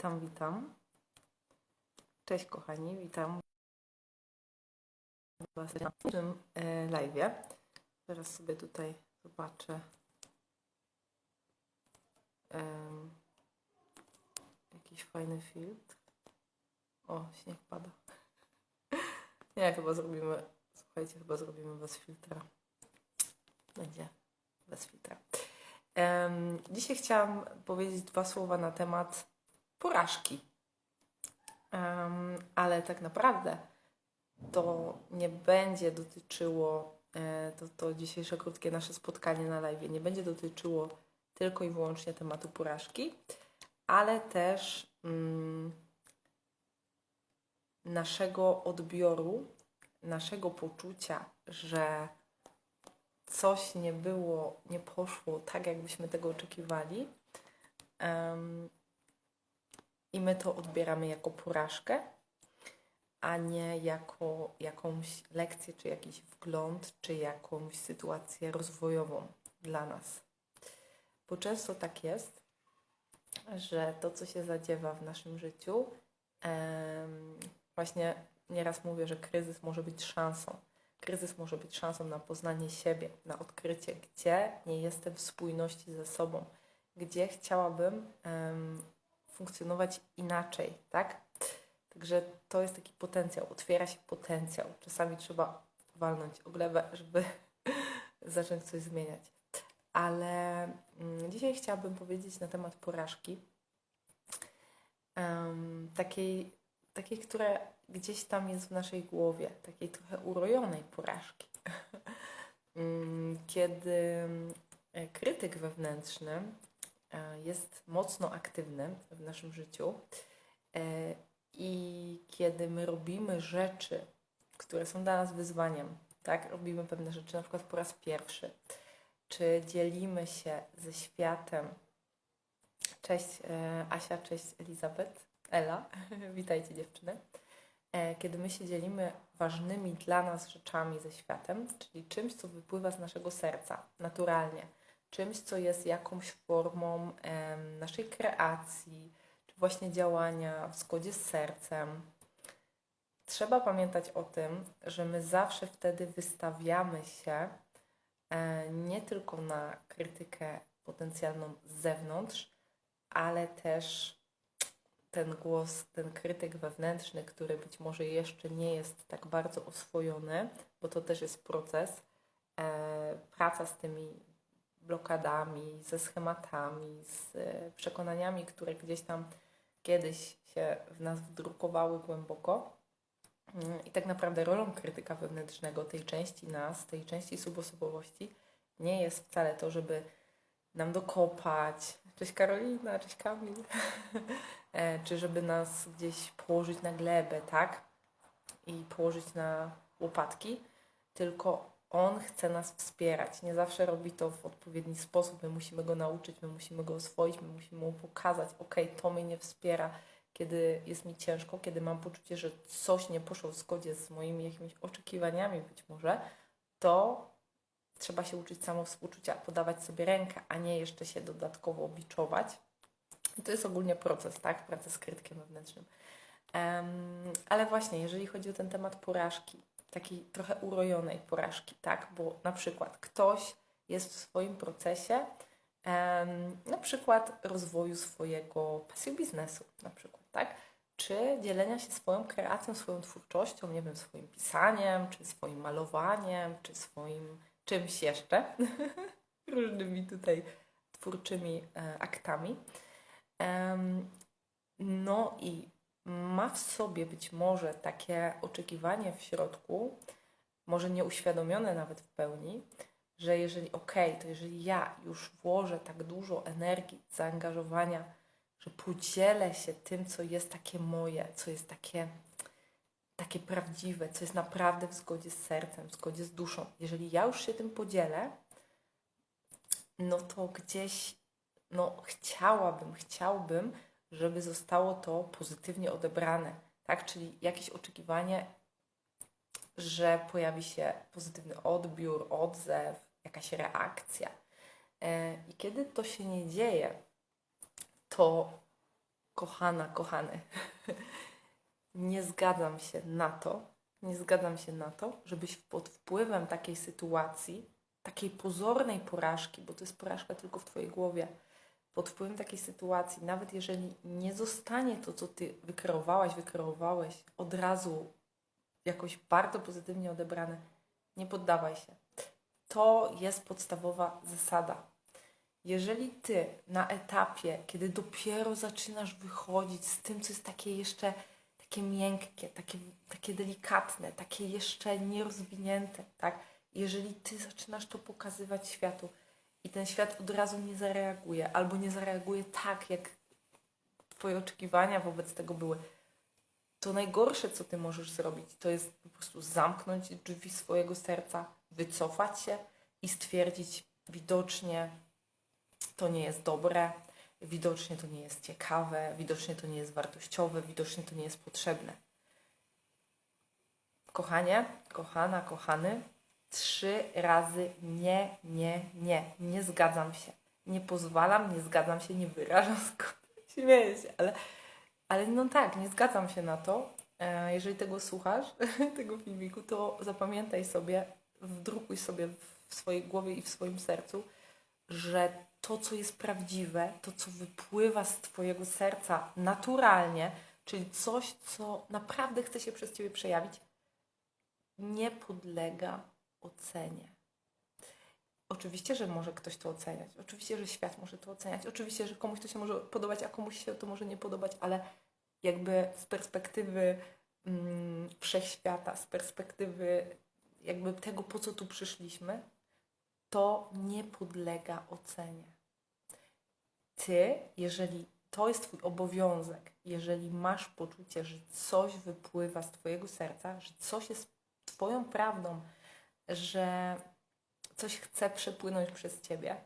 Witam, witam. Cześć kochani, witam Was na tym e, live'ie. Teraz sobie tutaj zobaczę em, jakiś fajny filtr. O, śnieg pada. Nie, chyba zrobimy, słuchajcie, chyba zrobimy bez filtra. Będzie bez filtra. Em, dzisiaj chciałam powiedzieć dwa słowa na temat porażki. Em, ale tak naprawdę to nie będzie dotyczyło, e, to, to dzisiejsze krótkie nasze spotkanie na live, nie będzie dotyczyło tylko i wyłącznie tematu porażki, ale też mm, naszego odbioru, naszego poczucia, że coś nie było, nie poszło tak, jakbyśmy tego oczekiwali. Em, I my to odbieramy jako porażkę, a nie jako jakąś lekcję, czy jakiś wgląd, czy jakąś sytuację rozwojową dla nas. Bo często tak jest, że to, co się zadziewa w naszym życiu, właśnie nieraz mówię, że kryzys może być szansą. Kryzys może być szansą na poznanie siebie, na odkrycie, gdzie nie jestem w spójności ze sobą, gdzie chciałabym funkcjonować inaczej, tak? Także to jest taki potencjał, otwiera się potencjał. Czasami trzeba walnąć o glebę, żeby zacząć coś zmieniać. Ale mm, dzisiaj chciałabym powiedzieć na temat porażki. Em, takiej, takiej, która gdzieś tam jest w naszej głowie, takiej trochę urojonej porażki. Mm, Kiedy e, krytyk wewnętrzny jest mocno aktywny w naszym życiu e, i kiedy my robimy rzeczy, które są dla nas wyzwaniem, tak? Robimy pewne rzeczy na przykład po raz pierwszy, czy dzielimy się ze światem. Cześć e, Asia, cześć Elizabeth, Ela, witajcie dziewczyny. E, Kiedy my się dzielimy ważnymi dla nas rzeczami ze światem, czyli czymś, co wypływa z naszego serca naturalnie, czymś, co jest jakąś formą naszej kreacji, czy właśnie działania w zgodzie z sercem, trzeba pamiętać o tym, że my zawsze wtedy wystawiamy się e, nie tylko na krytykę potencjalną z zewnątrz, ale też ten głos, ten krytyk wewnętrzny, który być może jeszcze nie jest tak bardzo oswojony, bo to też jest proces, e, praca z tymi blokadami, ze schematami, z e, przekonaniami, które gdzieś tam kiedyś się w nas wdrukowały głęboko. Mm, I tak naprawdę rolą krytyka wewnętrznego, tej części nas, tej części subosobowości, nie jest wcale to, żeby nam dokopać. Cześć Karolina, cześć Kamil. E, Czy żeby nas gdzieś położyć na glebę, tak? I położyć na łopatki, tylko on chce nas wspierać. Nie zawsze robi to w odpowiedni sposób. My musimy go nauczyć, my musimy go oswoić, my musimy mu pokazać, ok, to mnie nie wspiera, kiedy jest mi ciężko, kiedy mam poczucie, że coś nie poszło w zgodzie z moimi jakimiś oczekiwaniami być może, to trzeba się uczyć samowspółczucia, podawać sobie rękę, a nie jeszcze się dodatkowo biczować. I to jest ogólnie proces, tak? Praca z krytykiem wewnętrznym. Em, ale właśnie, jeżeli chodzi o ten temat porażki, takiej trochę urojonej porażki, tak? Bo na przykład ktoś jest w swoim procesie na przykład rozwoju swojego pasji biznesu, na przykład, tak? Czy dzielenia się swoją kreacją, swoją twórczością, nie wiem, swoim pisaniem, czy swoim malowaniem, czy swoim czymś jeszcze, różnymi tutaj twórczymi e, aktami. No i ma w sobie być może takie oczekiwanie w środku, może nieuświadomione nawet w pełni, że jeżeli okej, to jeżeli ja już włożę tak dużo energii, zaangażowania, że podzielę się tym, co jest takie moje, co jest takie, takie prawdziwe, co jest naprawdę w zgodzie z sercem, w zgodzie z duszą. Jeżeli ja już się tym podzielę, no to gdzieś no, chciałabym, chciałbym, żeby zostało to pozytywnie odebrane, tak? Czyli jakieś oczekiwanie, że pojawi się pozytywny odbiór, odzew, jakaś reakcja. E, I kiedy to się nie dzieje, to kochana, kochany, nie zgadzam się na to, nie zgadzam się na to, żebyś pod wpływem takiej sytuacji, takiej pozornej porażki, bo to jest porażka tylko w Twojej głowie, pod wpływem takiej sytuacji, nawet jeżeli nie zostanie to, co Ty wykreowałaś, wykreowałeś, od razu jakoś bardzo pozytywnie odebrane, nie poddawaj się. To jest podstawowa zasada. Jeżeli ty na etapie, kiedy dopiero zaczynasz wychodzić z tym, co jest takie jeszcze takie miękkie, takie, takie delikatne, takie jeszcze nierozwinięte, tak? Jeżeli ty zaczynasz to pokazywać światu i ten świat od razu nie zareaguje, albo nie zareaguje tak, jak twoje oczekiwania wobec tego były, to najgorsze, co ty możesz zrobić, to jest po prostu zamknąć drzwi swojego serca, wycofać się i stwierdzić widocznie to nie jest dobre, widocznie to nie jest ciekawe, widocznie to nie jest wartościowe, widocznie to nie jest potrzebne. Kochanie, kochana, kochany, trzy razy nie, nie, nie, nie zgadzam się. Nie pozwalam, nie zgadzam się, nie wyrażam zgody. Śmieję się, ale, ale no tak, nie zgadzam się na to. E, jeżeli tego słuchasz, tego filmiku, to zapamiętaj sobie, wdrukuj sobie w swojej głowie i w swoim sercu, że to, co jest prawdziwe, to, co wypływa z Twojego serca naturalnie, czyli coś, co naprawdę chce się przez Ciebie przejawić, nie podlega ocenie. Oczywiście, że może ktoś to oceniać, oczywiście, że świat może to oceniać, oczywiście, że komuś to się może podobać, a komuś się to może nie podobać, ale jakby z perspektywy mm, wszechświata, z perspektywy jakby tego, po co tu przyszliśmy, to nie podlega ocenie. Ty, jeżeli to jest Twój obowiązek, jeżeli masz poczucie, że coś wypływa z Twojego serca, że coś jest Twoją prawdą, że coś chce przepłynąć przez Ciebie,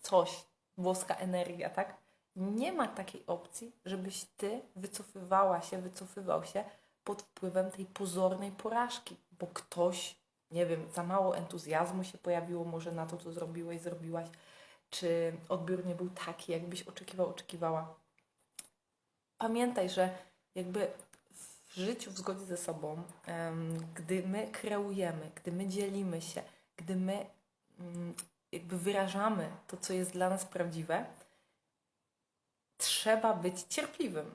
coś, włoska energia, tak? Nie ma takiej opcji, żebyś Ty wycofywała się, wycofywał się pod wpływem tej pozornej porażki, bo ktoś nie wiem, za mało entuzjazmu się pojawiło może na to, co zrobiłeś, zrobiłaś, czy odbiór nie był taki, jakbyś oczekiwał, oczekiwała. Pamiętaj, że jakby życiu w zgodzie ze sobą, gdy my kreujemy, gdy my dzielimy się, gdy my mm, jakby wyrażamy to, co jest dla nas prawdziwe, trzeba być cierpliwym.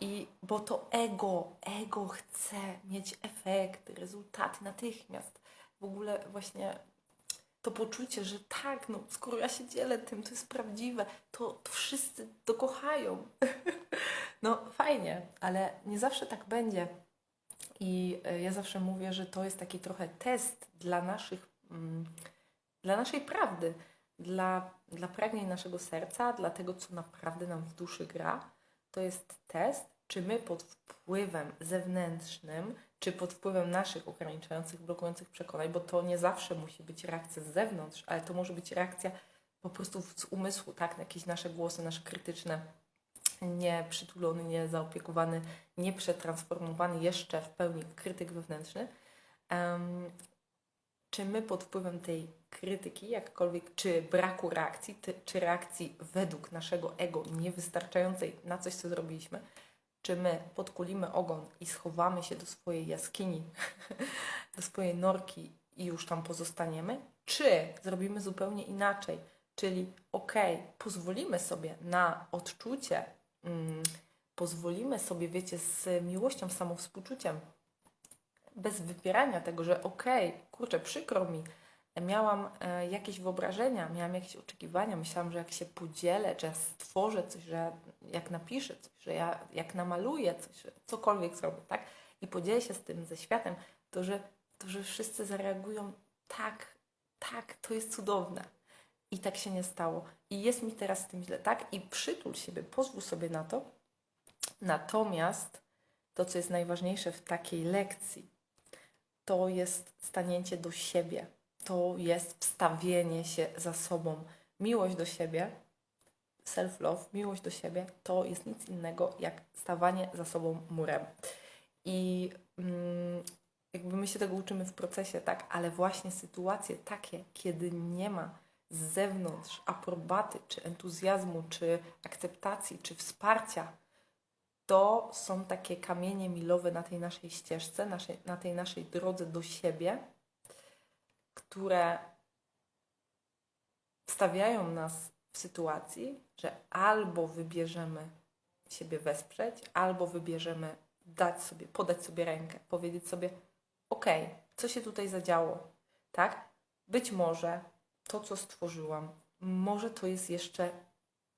I bo to ego, ego chce mieć efekt, rezultaty natychmiast. W ogóle właśnie to poczucie, że tak, no skoro ja się dzielę tym, to jest prawdziwe, to, to wszyscy to kochają. no fajnie, ale nie zawsze tak będzie. I e, ja zawsze mówię, że to jest taki trochę test dla naszych, mm, dla naszej prawdy, dla, dla pragnień naszego serca, dla tego, co naprawdę nam w duszy gra to jest test, czy my pod wpływem zewnętrznym, czy pod wpływem naszych ograniczających, blokujących przekonań, bo to nie zawsze musi być reakcja z zewnątrz, ale to może być reakcja po prostu z umysłu, tak, na jakieś nasze głosy, nasze krytyczne, nieprzytulony, niezaopiekowany, nieprzetransformowany jeszcze w pełni krytyk wewnętrzny. Um, czy my pod wpływem tej krytyki, jakkolwiek, czy braku reakcji, ty, czy reakcji według naszego ego niewystarczającej na coś, co zrobiliśmy, czy my podkulimy ogon i schowamy się do swojej jaskini, do swojej norki i już tam pozostaniemy, czy zrobimy zupełnie inaczej, czyli ok, pozwolimy sobie na odczucie, pozwolimy sobie, wiecie, z miłością, samowspółczuciem, bez wypierania tego, że okej, okay, kurczę, przykro mi, miałam e, jakieś wyobrażenia, miałam jakieś oczekiwania, myślałam, że jak się podzielę, że ja stworzę coś, że jak napiszę coś, że ja jak namaluję coś, że cokolwiek zrobię, tak? I podzielę się z tym ze światem, to że, to, że wszyscy zareagują tak, tak, to jest cudowne. I tak się nie stało. I jest mi teraz z tym źle, tak? I przytul siebie, pozwól sobie na to. Natomiast to, co jest najważniejsze w takiej lekcji, to jest stanięcie do siebie, to jest wstawienie się za sobą. Miłość do siebie, self-love, miłość do siebie, to jest nic innego jak stawanie za sobą murem. I mm, jakby my się tego uczymy w procesie, tak, ale właśnie sytuacje takie, kiedy nie ma z zewnątrz aprobaty, czy entuzjazmu, czy akceptacji, czy wsparcia, to są takie kamienie milowe na tej naszej ścieżce, naszej, na tej naszej drodze do siebie, które stawiają nas w sytuacji, że albo wybierzemy siebie wesprzeć, albo wybierzemy dać sobie, podać sobie rękę, powiedzieć sobie, okay, co się tutaj zadziało, tak? Być może to, co stworzyłam, może to jest jeszcze,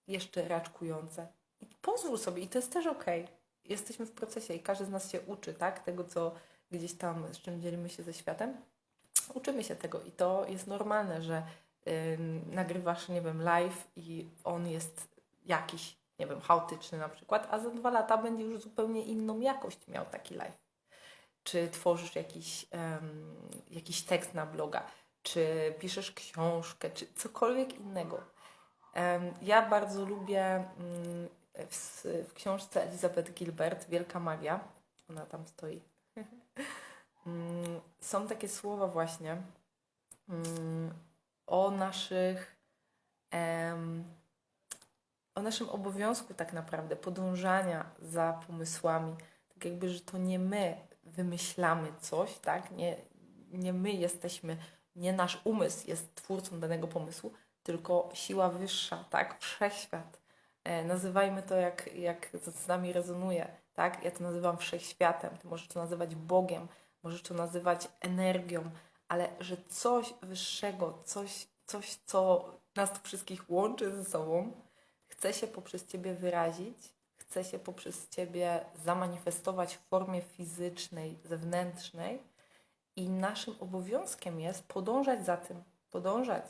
jeszcze raczkujące. I pozwól sobie, i to jest też okej. Jesteśmy w procesie i każdy z nas się uczy, tak? Tego, co gdzieś tam, z czym dzielimy się ze światem. Uczymy się tego i to jest normalne, że yy, nagrywasz, nie wiem, live i on jest jakiś, nie wiem, chaotyczny na przykład, a za dwa lata będzie już zupełnie inną jakość miał taki live. Czy tworzysz jakiś, um, jakiś tekst na bloga, czy piszesz książkę, czy cokolwiek innego. Ja bardzo lubię um, w, w książce Elizabeth Gilbert, Wielka Magia, ona tam stoi, są takie słowa właśnie o naszych o naszym obowiązku tak naprawdę podążania za pomysłami. Tak jakby, że to nie my wymyślamy coś, tak? Nie, nie my jesteśmy, nie nasz umysł jest twórcą danego pomysłu, tylko siła wyższa, tak? Wszechświat. E, nazywajmy to jak, jak z nami rezonuje, tak? Ja to nazywam wszechświatem, ty możesz to nazywać Bogiem, możesz to nazywać energią, ale że coś wyższego, coś, coś co nas tu wszystkich łączy ze sobą, chce się poprzez Ciebie wyrazić, chce się poprzez Ciebie zamanifestować w formie fizycznej, zewnętrznej i naszym obowiązkiem jest podążać za tym, podążać,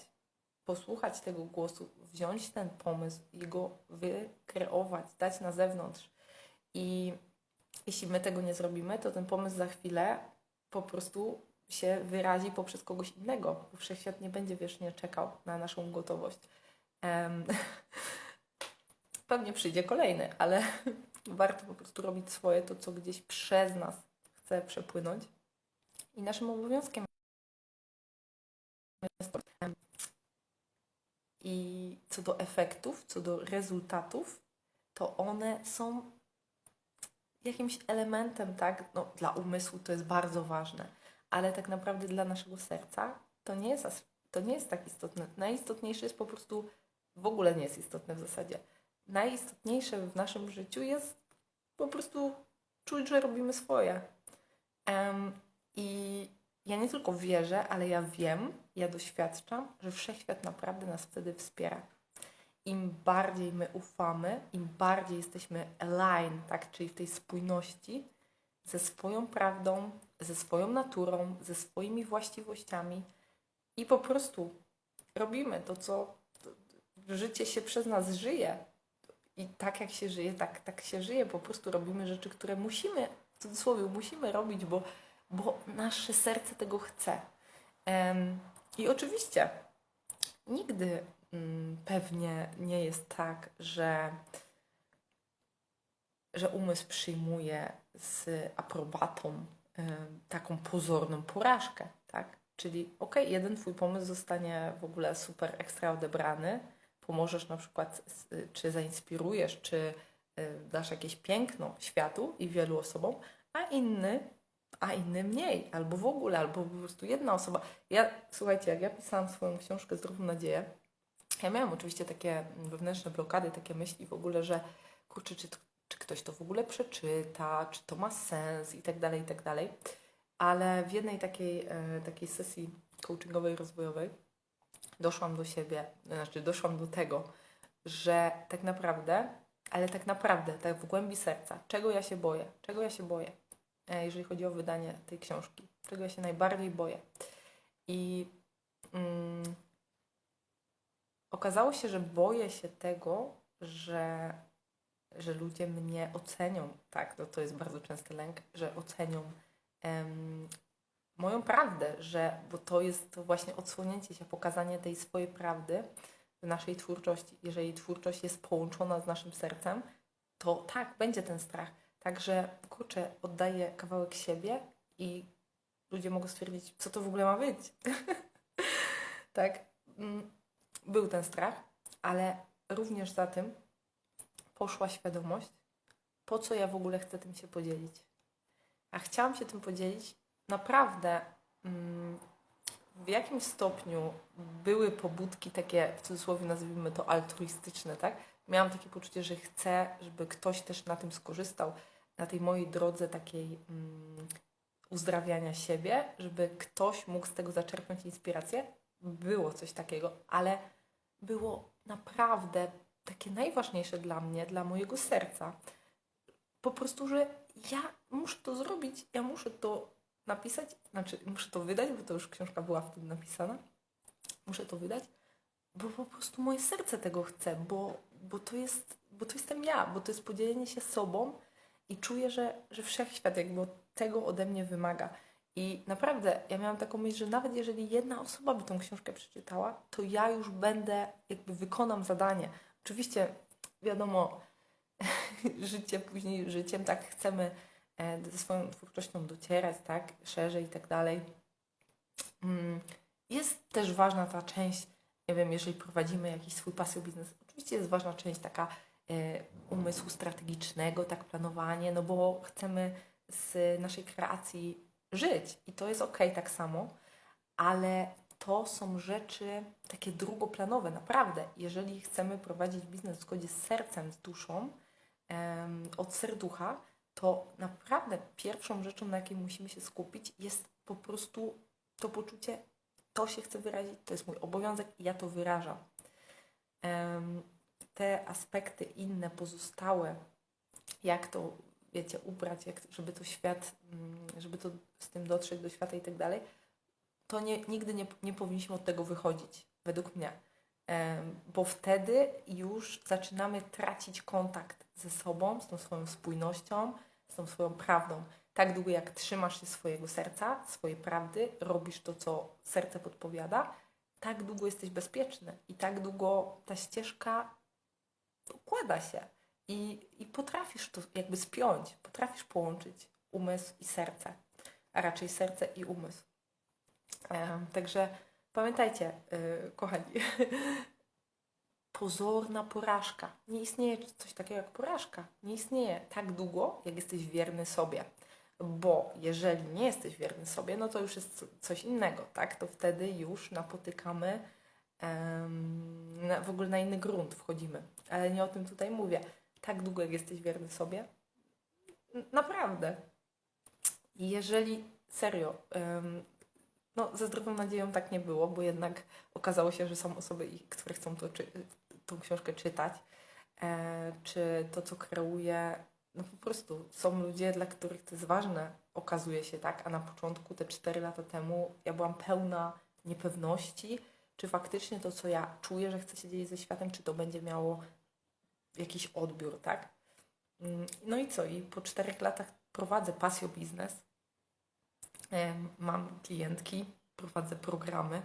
posłuchać tego głosu, wziąć ten pomysł i go wykreować, dać na zewnątrz. I jeśli my tego nie zrobimy, to ten pomysł za chwilę po prostu się wyrazi poprzez kogoś innego, wszechświat nie będzie wiecznie czekał na naszą gotowość. Um, pewnie przyjdzie kolejny, ale warto po prostu robić swoje, to co gdzieś przez nas chce przepłynąć. I naszym obowiązkiem jest i co do efektów, co do rezultatów, to one są jakimś elementem, tak? No, dla umysłu to jest bardzo ważne, ale tak naprawdę dla naszego serca to nie jest, to nie jest tak istotne. Najistotniejsze jest po prostu, w ogóle nie jest istotne w zasadzie najistotniejsze w naszym życiu jest po prostu czuć, że robimy swoje. Um, I ja nie tylko wierzę, ale ja wiem, ja doświadczam, że wszechświat naprawdę nas wtedy wspiera. Im bardziej my ufamy, im bardziej jesteśmy align, tak, czyli w tej spójności ze swoją prawdą, ze swoją naturą, ze swoimi właściwościami i po prostu robimy to, co życie się przez nas żyje, i tak jak się żyje, tak, tak się żyje. Po prostu robimy rzeczy, które musimy, w cudzysłowie, musimy robić, bo, bo nasze serce tego chce. I oczywiście nigdy um, pewnie nie jest tak, że, że umysł przyjmuje z aprobatą taką pozorną porażkę, tak? Czyli okay, jeden twój pomysł zostanie w ogóle super ekstra odebrany, pomożesz na przykład, czy zainspirujesz, czy y, dasz jakieś piękno światu i wielu osobom, a inny, a inny mniej, albo w ogóle, albo po prostu jedna osoba. Ja, słuchajcie, jak ja pisałam swoją książkę Zdrową Nadzieję, ja miałam oczywiście takie wewnętrzne blokady, takie myśli w ogóle, że kurczę, czy, czy ktoś to w ogóle przeczyta, czy to ma sens i tak dalej, i tak dalej. Ale w jednej takiej, e, takiej sesji coachingowej, rozwojowej doszłam do siebie, znaczy doszłam do tego, że tak naprawdę, ale tak naprawdę, tak w głębi serca, czego ja się boję, czego ja się boję, jeżeli chodzi o wydanie tej książki, czego się najbardziej boję. I mm, okazało się, że boję się tego, że, że ludzie mnie ocenią, tak, to, to jest bardzo częsty lęk, że ocenią moją prawdę, że, bo to jest to właśnie odsłonięcie się, pokazanie tej swojej prawdy w naszej twórczości. Jeżeli twórczość jest połączona z naszym sercem, to tak, będzie ten strach. Także, kurczę, oddaję kawałek siebie i ludzie mogą stwierdzić, co to w ogóle ma być. tak. Mm, był ten strach, ale również za tym poszła świadomość, po co ja w ogóle chcę tym się podzielić. A chciałam się tym podzielić naprawdę mm, w jakimś stopniu były pobudki takie, w cudzysłowie nazwijmy to altruistyczne, tak? Miałam takie poczucie, że chcę, żeby ktoś też na tym skorzystał, na tej mojej drodze takiej mm, uzdrawiania siebie, żeby ktoś mógł z tego zaczerpnąć inspirację. Było coś takiego, ale było naprawdę takie najważniejsze dla mnie, dla mojego serca. Po prostu, że ja muszę to zrobić, ja muszę to napisać, znaczy muszę to wydać, bo to już książka była wtedy napisana. Muszę to wydać, bo po prostu moje serce tego chce, bo, bo, to, jest, bo to jestem ja, bo to jest podzielenie się sobą i czuję, że, że wszechświat jakby tego ode mnie wymaga. I naprawdę, ja miałam taką myśl, że nawet jeżeli jedna osoba by tą książkę przeczytała, to ja już będę, jakby wykonam zadanie. Oczywiście, wiadomo, życie później życiem, tak chcemy e, ze swoją twórczością docierać, tak, szerzej i tak dalej. Mm, jest też ważna ta część, nie wiem, jeżeli prowadzimy jakiś swój pasy biznes, oczywiście jest ważna część taka umysłu strategicznego, tak, planowanie, no bo chcemy z naszej kreacji żyć i to jest ok, tak samo, ale to są rzeczy takie drugoplanowe, naprawdę. Jeżeli chcemy prowadzić biznes w zgodzie z sercem, z duszą, od serducha, to naprawdę pierwszą rzeczą, na jakiej musimy się skupić, jest po prostu to poczucie, to się chce wyrazić, to jest mój obowiązek i ja to wyrażam. Te aspekty inne, pozostałe, jak to, wiecie, ubrać, jak, żeby to świat, mm, żeby to z tym dotrzeć do świata i tak dalej, to nie, nigdy nie, nie powinniśmy od tego wychodzić, według mnie. Bo wtedy już zaczynamy tracić kontakt ze sobą, z tą swoją spójnością, z tą swoją prawdą. Tak długo jak trzymasz się swojego serca, swojej prawdy, robisz to, co serce podpowiada, tak długo jesteś bezpieczny i tak długo ta ścieżka układa się i, i potrafisz to jakby spiąć, potrafisz połączyć umysł i serce, a raczej serce i umysł. Także pamiętajcie, yy, kochani, pozorna porażka. Nie istnieje coś takiego jak porażka. Nie istnieje tak długo, jak jesteś wierny sobie. Bo jeżeli nie jesteś wierny sobie, no to już jest coś innego, tak? To wtedy już napotykamy na, w ogóle na inny grunt wchodzimy. Ale nie o tym tutaj mówię. Tak długo, jak jesteś wierny sobie, naprawdę. jeżeli serio, no, ze zdrową nadzieją tak nie było, bo jednak okazało się, że są osoby, które chcą to, czy, tą książkę czytać, e, czy to, co kreuje, no po prostu są ludzie, dla których to jest ważne, okazuje się tak, a na początku, te 4 lata temu, ja byłam pełna niepewności, czy faktycznie to, co ja czuję, że chcę się dzielić ze światem, czy to będzie miało jakiś odbiór, tak? Mm, no i co? I po czterech latach prowadzę pasjo biznes, mam klientki, prowadzę programy.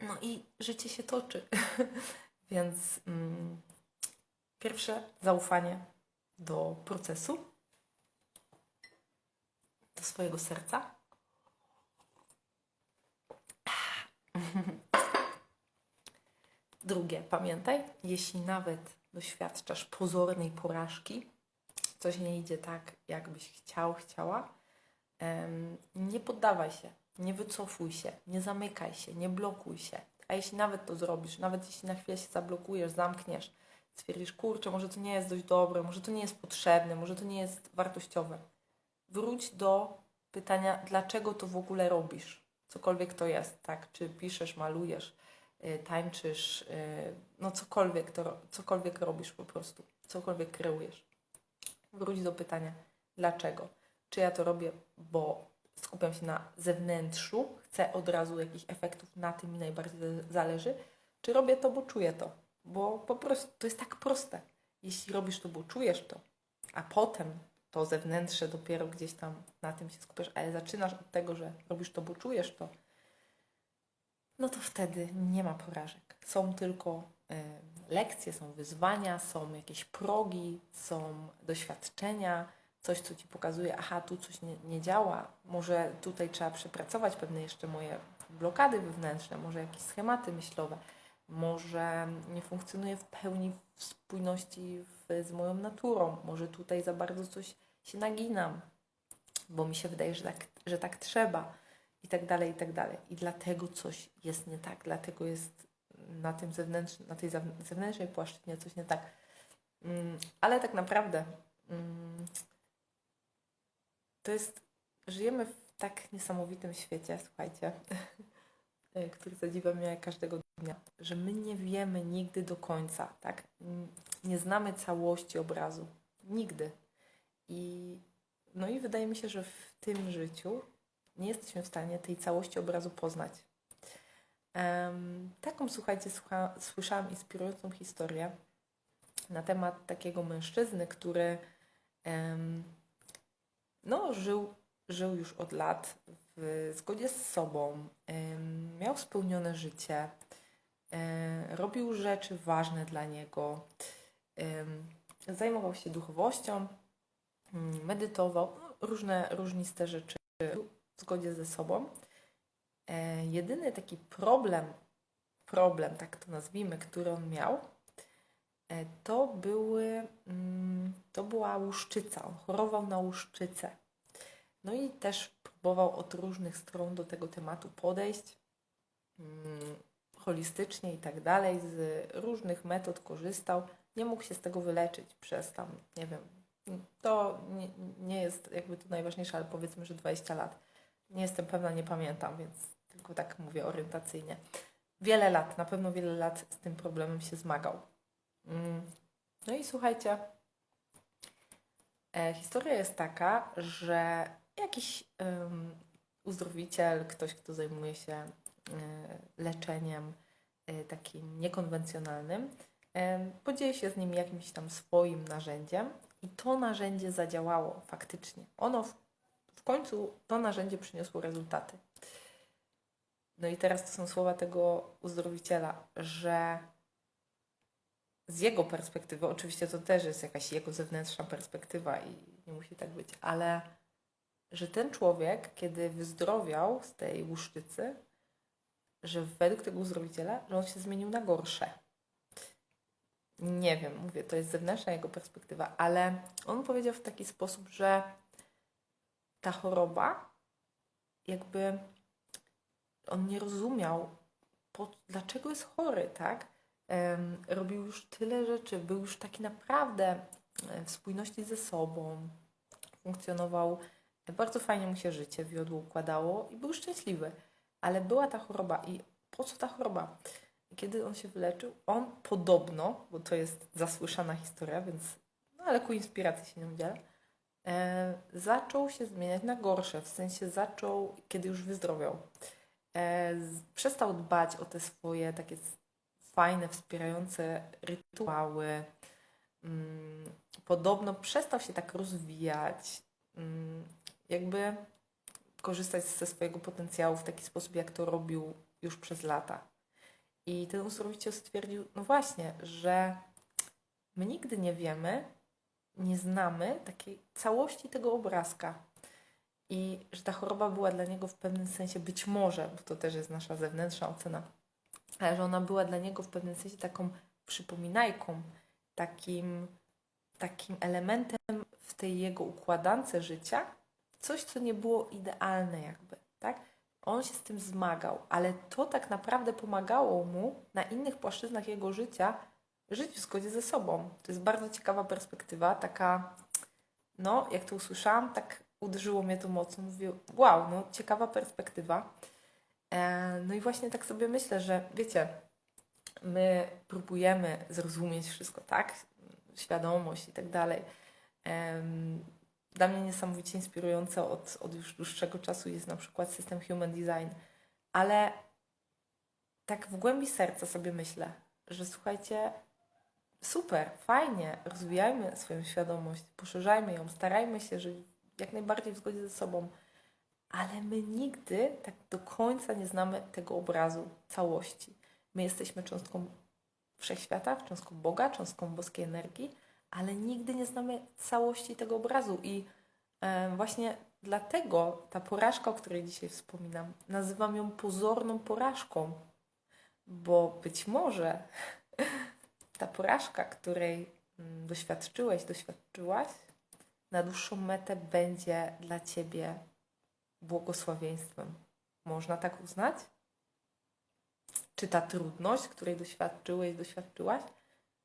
No i życie się toczy. Więc mm, pierwsze zaufanie do procesu, do swojego serca. Drugie, pamiętaj, jeśli nawet doświadczasz pozornej porażki, coś nie idzie tak, jakbyś chciał, chciała, nie poddawaj się, nie wycofuj się, nie zamykaj się, nie blokuj się. A jeśli nawet to zrobisz, nawet jeśli na chwilę się zablokujesz, zamkniesz, stwierdzisz, kurczę, może to nie jest dość dobre, może to nie jest potrzebne, może to nie jest wartościowe. Wróć do pytania, dlaczego to w ogóle robisz? Cokolwiek to jest, tak? Czy piszesz, malujesz, yy, tańczysz, yy, no cokolwiek, to, cokolwiek robisz po prostu, cokolwiek kreujesz. Wróć do pytania, dlaczego? Czy ja to robię, bo skupiam się na zewnętrzu, chcę od razu jakichś efektów, na tym mi najbardziej zależy, czy robię to, bo czuję to. Bo po prostu to jest tak proste. Jeśli robisz to, bo czujesz to, a potem to zewnętrzne dopiero gdzieś tam na tym się skupiasz, ale zaczynasz od tego, że robisz to, bo czujesz to, no to wtedy nie ma porażek. Są tylko y, lekcje, są wyzwania, są jakieś progi, są doświadczenia coś, co ci pokazuje, aha, tu coś nie, nie działa, może tutaj trzeba przepracować pewne jeszcze moje blokady wewnętrzne, może jakieś schematy myślowe. może nie funkcjonuje w pełni w spójności w, z moją naturą, może tutaj za bardzo coś się naginam, bo mi się wydaje, że tak, że tak trzeba i tak dalej, i tak dalej. I dlatego coś jest nie tak, dlatego jest na, tym na tej zewn- zewnętrznej płaszczyźnie coś nie tak. Mm, ale tak naprawdę mm, to jest, żyjemy w tak niesamowitym świecie, słuchajcie, który zadziwia mnie każdego dnia, że my nie wiemy nigdy do końca, tak? N- Nie znamy całości obrazu. Nigdy. I, no i wydaje mi się, że w tym życiu nie jesteśmy w stanie tej całości obrazu poznać. Em, taką, słuchajcie, słucha, słyszałam inspirującą historię na temat takiego mężczyzny, który em, no, żył, żył już od lat w zgodzie z sobą, em, miał spełnione życie, e, robił rzeczy ważne dla niego, em, zajmował się duchowością, medytował, no, różne różniste rzeczy w zgodzie ze sobą. E, jedyny taki problem, problem, tak to nazwijmy, który on miał, e, to były, mm, to była łuszczyca. On chorował na łuszczycę. No i też próbował od różnych stron do tego tematu podejść, mm, holistycznie i tak dalej, z różnych metod korzystał. Nie mógł się z tego wyleczyć przez tam, nie wiem, to nie, nie jest jakby to najważniejsze, ale powiedzmy, że 20 lat. Nie jestem pewna, nie pamiętam, więc tylko tak mówię orientacyjnie. Wiele lat, na pewno wiele lat z tym problemem się zmagał. Mm. No i słuchajcie, e, historia jest taka, że jakiś um, uzdrowiciel, ktoś, kto zajmuje się e, leczeniem e, takim niekonwencjonalnym, podzieli się z nim jakimś tam swoim narzędziem i to narzędzie zadziałało faktycznie. Ono w, w końcu, to narzędzie przyniosło rezultaty. No i teraz to są słowa tego uzdrowiciela, że z jego perspektywy, oczywiście to też jest jakaś jego zewnętrzna perspektywa i nie musi tak być, ale że ten człowiek, kiedy wyzdrowiał z tej łuszczycy, że według tego uzdrowiciela, że on się zmienił na gorsze. Nie wiem, mówię, to jest zewnętrzna jego perspektywa, ale on powiedział w taki sposób, że ta choroba jakby on nie rozumiał, po, dlaczego jest chory, tak? Um, robił już tyle rzeczy, był już taki naprawdę w spójności ze sobą, funkcjonował, bardzo fajnie mu się życie wiodło, układało i był szczęśliwy. Ale była ta choroba i po co ta choroba? Kiedy on się wyleczył, on podobno, bo to jest zasłyszana historia, więc no ale ku inspiracji się nią dzielę, e, zaczął się zmieniać na gorsze, w sensie zaczął, kiedy już wyzdrowiał e, przestał dbać o te swoje takie fajne, wspierające rytuały. Mm, podobno przestał się tak rozwijać, mm, jakby korzystać ze swojego potencjału w taki sposób, jak to robił już przez lata. I ten uzdrowiciel stwierdził, no właśnie, że my nigdy nie wiemy, nie znamy takiej całości tego obrazka i że ta choroba była dla niego w pewnym sensie być może, bo to też jest nasza zewnętrzna ocena, ale że ona była dla niego w pewnym sensie taką przypominajką, takim, takim elementem w tej jego układance życia, coś, co nie było idealne jakby, tak? On się z tym zmagał, ale to tak naprawdę pomagało mu na innych płaszczyznach jego życia żyć w zgodzie ze sobą. To jest bardzo ciekawa perspektywa, taka, no, jak to usłyszałam, tak uderzyło mnie to mocno. Mówię, wow, no ciekawa perspektywa. E, no i właśnie tak sobie myślę, że wiecie, my próbujemy zrozumieć wszystko, tak? Świadomość i tak dalej. Dla mnie niesamowicie inspirujące od, od już dłuższego czasu jest na przykład system Human Design, ale tak w głębi serca sobie myślę, że słuchajcie, super, fajnie, rozwijajmy swoją świadomość, poszerzajmy ją, starajmy się żyć jak najbardziej w zgodzie ze sobą, ale my nigdy tak do końca nie znamy tego obrazu całości. My jesteśmy cząstką wszechświata, cząstką Boga, cząstką boskiej energii, ale nigdy nie znamy całości tego obrazu. I e, właśnie dlatego ta porażka, o której dzisiaj wspominam, nazywam ją pozorną porażką, bo być może ta porażka, której mm, doświadczyłeś, doświadczyłaś, na dłuższą metę będzie dla ciebie błogosławieństwem. Można tak uznać? Czy ta trudność, której doświadczyłeś, doświadczyłaś,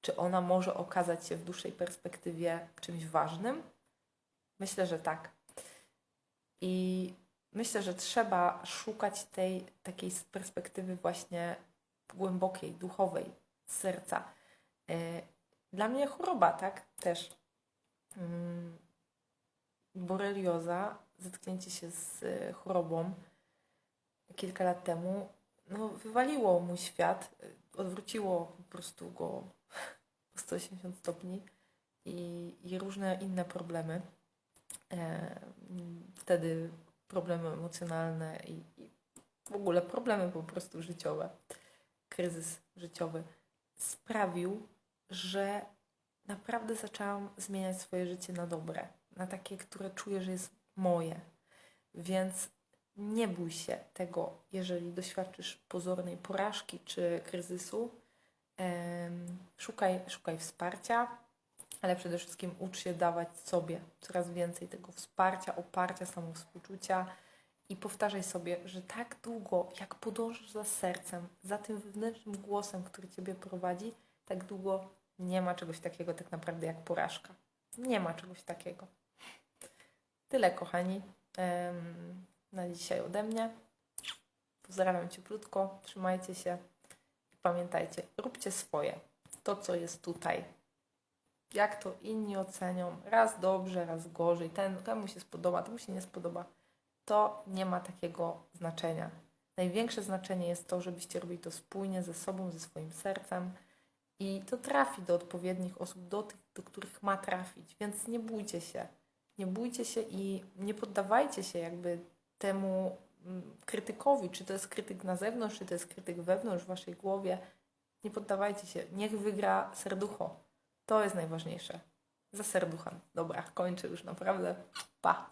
czy ona może okazać się w dłuższej perspektywie czymś ważnym? Myślę, że tak. I myślę, że trzeba szukać tej takiej perspektywy właśnie głębokiej, duchowej, serca. E, Dla mnie choroba, tak? Też. Mm, Borelioza, zetknięcie się z e, chorobą kilka lat temu, no, wywaliło mój świat, e, odwróciło po prostu go o 180 stopni i, i różne inne problemy. E, wtedy problemy emocjonalne i, i w ogóle problemy po prostu życiowe, kryzys życiowy sprawił, że naprawdę zaczęłam zmieniać swoje życie na dobre, na takie, które czuję, że jest moje. Więc nie bój się tego, jeżeli doświadczysz pozornej porażki czy kryzysu. Szukaj, szukaj wsparcia, ale przede wszystkim ucz się dawać sobie coraz więcej tego wsparcia, oparcia, samowspółczucia i powtarzaj sobie, że tak długo, jak podążasz za sercem, za tym wewnętrznym głosem, który ciebie prowadzi, tak długo nie ma czegoś takiego tak naprawdę jak porażka. Nie ma czegoś takiego. Tyle, kochani, na dzisiaj ode mnie. Pozdrawiam cieplutko, trzymajcie się pamiętajcie, róbcie swoje. To, co jest tutaj. Jak to inni ocenią, raz dobrze, raz gorzej, ten, temu się spodoba, temu się nie spodoba, to nie ma takiego znaczenia. Największe znaczenie jest to, żebyście robili to spójnie ze sobą, ze swoim sercem i to trafi do odpowiednich osób, do tych, do których ma trafić. Więc nie bójcie się. Nie bójcie się i nie poddawajcie się jakby temu krytykowi, czy to jest krytyk na zewnątrz, czy to jest krytyk wewnątrz w waszej głowie. Nie poddawajcie się. Niech wygra serducho. To jest najważniejsze. Za serduchem. Dobra, kończę już naprawdę. Pa.